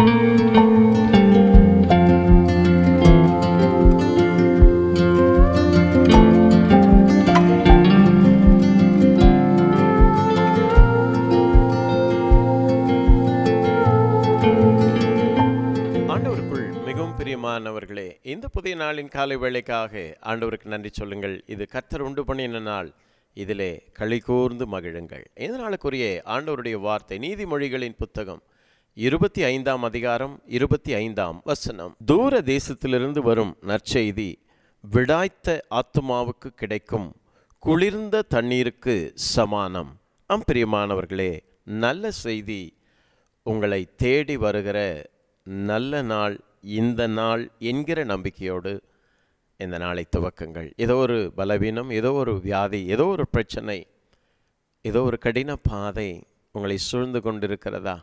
ஆண்டவருக்குள் மிகவும் பிரியமானவர்களே இந்த புதிய நாளின் காலை வேளைக்காக ஆண்டவருக்கு நன்றி சொல்லுங்கள். இது கர்த்தர் உண்டு பண்ணின நாள். இதிலே களி கூர்ந்து மகிழுங்கள். இந்த நாளுக்குரிய ஆண்டவருடைய வார்த்தை நீதிமொழிகளின் புத்தகம் இருபத்தி ஐந்தாம் அதிகாரம் இருபத்தி ஐந்தாம் வசனம். தூர தேசத்திலிருந்து வரும் நற்செய்தி விடாய்த்த ஆத்துமாவுக்கு கிடைக்கும் குளிர்ந்த தண்ணீருக்கு சமானம். ஆம் பிரியமானவர்களே நல்ல செய்தி உங்களை தேடி வருகிற நல்ல நாள் இந்த நாள் என்கிற நம்பிக்கையோடு இந்த நாளை துவக்கங்கள். ஏதோ ஒரு பலவீனம் ஏதோ ஒரு வியாதி ஏதோ ஒரு பிரச்சனை ஏதோ ஒரு கடின பாதை உங்களை சூழ்ந்து கொண்டிருக்கிறதா?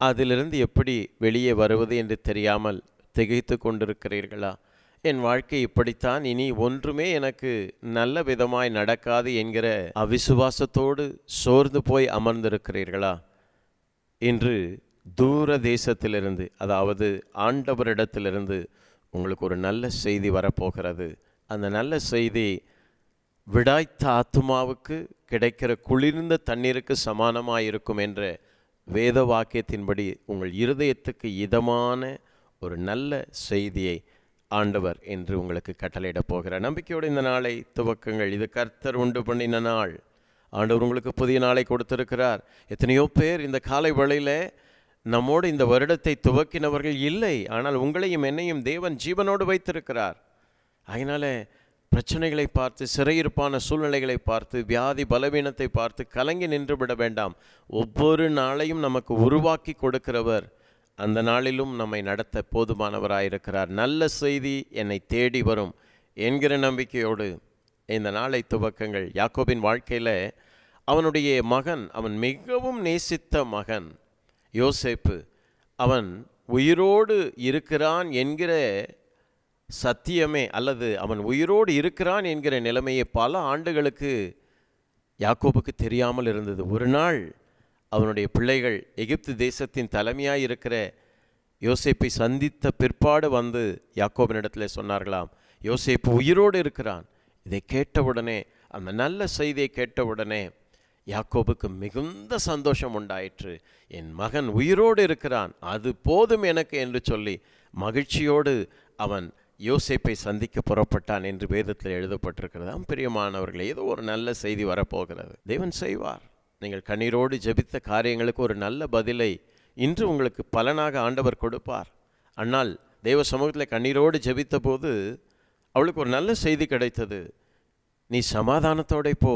அதிலிருந்து எப்படி வெளியே வருவது என்று தெரியாமல் திகைத்து கொண்டிருக்கிறீர்களா? என் வாழ்க்கை இப்படித்தான். இனி ஒன்றுமே எனக்கு நல்ல விதமாய் நடக்காது என்கிற அவிசுவாசத்தோடு சோர்ந்து போய் அமர்ந்திருக்கிறீர்களா? இன்று தூர தேசத்திலிருந்து அதாவது ஆண்டவரிடத்திலிருந்து உங்களுக்கு ஒரு நல்ல செய்தி வரப்போகிறது. அந்த நல்ல செய்தி விடாய்த்த ஆத்துமாவுக்கு கிடைக்கிற குளிர்ந்த தண்ணீருக்கு சமானமாக இருக்கும் என்ற வேத வாக்கியத்தின்படி உங்கள் இருதயத்துக்கு இதமான ஒரு நல்ல செய்தியை ஆண்டவர் என்று உங்களுக்கு கட்டளையிடப் போகிறார். நம்பிக்கையோடு இந்த நாளை துவக்குங்கள். இது கர்த்தர் உண்டு பண்ணின நாள். ஆண்டவர் உங்களுக்கு புதிய நாளை கொடுத்திருக்கிறார். எத்தனையோ பேர் இந்த காலை வழியில் நம்மோடு இந்த வருடத்தை துவக்கினவர்கள் இல்லை. ஆனால் உங்களையும் என்னையும் தேவன் ஜீவனோடு வைத்திருக்கிறார். அதனால் பிரச்சனைகளை பார்த்து சிறையிருப்பான சூழ்நிலைகளை பார்த்து வியாதி பலவீனத்தை பார்த்து கலங்கி நின்று விட வேண்டாம். ஒவ்வொரு நாளையும் நமக்கு உருவாக்கி கொடுக்கிறவர் அந்த நாளிலும் நம்மை நடத்த போதுமானவராயிருக்கிறார். நல்ல செய்தி என்னை தேடி வரும் என்கிற நம்பிக்கையோடு இந்த நாளை துவக்கங்கள். யாக்கோபின் வாழ்க்கையில் அவனுடைய மகன் அவன் மிகவும் நேசித்த மகன் யோசேப்பு அவன் உயிரோடு இருக்கிறான் என்கிற சத்தியமே அல்லது அவன் உயிரோடு இருக்கிறான் என்கிற நிலைமையை பல ஆண்டுகளுக்கு யாக்கோபுக்கு தெரியாமல் இருந்தது. ஒரு நாள் அவனுடைய பிள்ளைகள் எகிப்து தேசத்தின் தலைமையாக இருக்கிற யோசேப்பை சந்தித்த பிற்பாடு வந்து யாக்கோபினிடத்தில் சொன்னார்களாம் யோசேப்பு உயிரோடு இருக்கிறான். இதை கேட்டவுடனே அந்த நல்ல செய்தியை கேட்டவுடனே யாக்கோபுக்கு மிகுந்த சந்தோஷம் உண்டாயிற்று. என் மகன் உயிரோடு இருக்கிறான். அது போதும் எனக்கு என்று சொல்லி மகிழ்ச்சியோடு அவன் யோசேப்பை சந்திக்க புறப்பட்டான் என்று வேதத்தில் எழுதப்பட்டிருக்கிறது பிரியமானவர்களே ஏதோ ஒரு நல்ல செய்தி வரப்போகிறது. தேவன் செய்வார். நீங்கள் கண்ணீரோடு ஜெபித்த காரியங்களுக்கு ஒரு நல்ல பதிலை இன்று உங்களுக்கு பலனாக ஆண்டவர் கொடுப்பார். ஆனால் தெய்வ சமூகத்தில் கண்ணீரோடு ஜெபித்த போது அவளுக்கு ஒரு நல்ல செய்தி கிடைத்தது. நீ சமாதானத்தோட போ.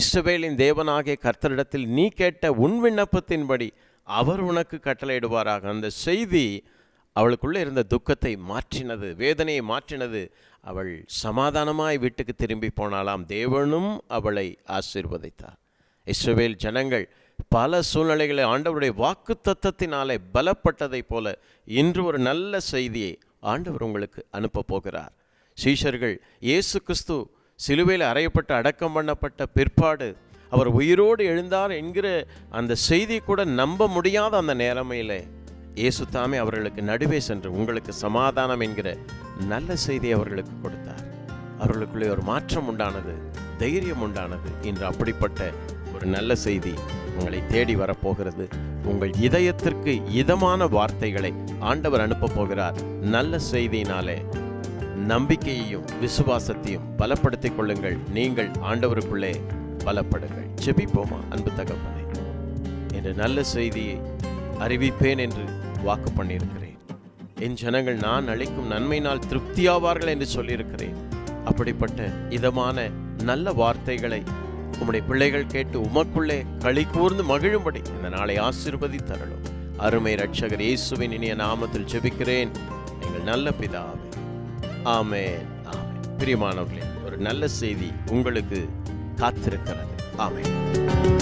இஸ்ரவேலின் தேவனாகிய கர்த்தரிடத்தில் நீ கேட்ட உன் விண்ணப்பத்தின்படி அவர் உனக்கு கட்டளையிடுவாராக. அந்த செய்தி அவளுக்குள்ளே இருந்த துக்கத்தை மாற்றினது வேதனையை மாற்றினது அவள் சமாதானமாய் வீட்டுக்கு திரும்பி போனாலாம் தேவனும் அவளை ஆசீர்வதித்தார். இஸ்ரவேல் ஜனங்கள் பல சூழ்நிலைகளை ஆண்டவருடைய வாக்கு தத்தத்தினாலே பலப்பட்டதைப் போல இன்று ஒரு நல்ல செய்தியை ஆண்டவர் உங்களுக்கு அனுப்பப் போகிறார். சீஷர்கள் இயேசு கிறிஸ்து சிலுவையில் அறையப்பட்டு அடக்கம் பண்ணப்பட்ட பிற்பாடு அவர் உயிரோடு எழுந்தார் என்கிற அந்த செய்தி கூட நம்ப முடியாத அந்த நேரமையிலே இயேசு தாமே அவர்களுக்கு நடுவே சென்று உங்களுக்கு சமாதானம் என்கிற நல்ல செய்தியை அவர்களுக்கு கொடுத்தார். அவர்களுக்குள்ளே ஒரு மாற்றம் உண்டானது தைரியம் உண்டானது. இன்று அப்படிப்பட்ட ஒரு நல்ல செய்தி உங்களை தேடி வரப்போகிறது. உங்கள் இதயத்திற்கு இதமான வார்த்தைகளை ஆண்டவர் அனுப்பப் போகிறார். நல்ல செய்தியினாலே நம்பிக்கையையும் விசுவாசத்தையும் பலப்படுத்திக் கொள்ளுங்கள். நீங்கள் ஆண்டவருக்குள்ளே பலப்படுங்கள். செபிப்போமா அன்பு தகப்பனே. என்ற நல்ல செய்தியை அறிவிப்பேன் என்று வாக்கு பண்ணியிருக்கிறேன். என் ஜனங்கள் நான் அளிக்கும் நன்மையினால் திருப்தியாவார்கள் என்று சொல்லியிருக்கிறேன். அப்படிப்பட்ட இதமான நல்ல வார்த்தைகளை உம்முடைய பிள்ளைகள் கேட்டு உமக்குள்ளே களி கூர்ந்து மகிழும்படி இந்த நாளை ஆசீர்வதி தரணும் அருமை ரட்சகர் இயேசுவின் இனிய நாமத்தில் ஜெபிக்கிறேன். நீங்கள் நல்ல பிதாவே. ஆமேன் ஆமென். பிரியமானவர்களே ஒரு நல்ல செய்தி உங்களுக்கு காத்திருக்கிறது. ஆமேன்.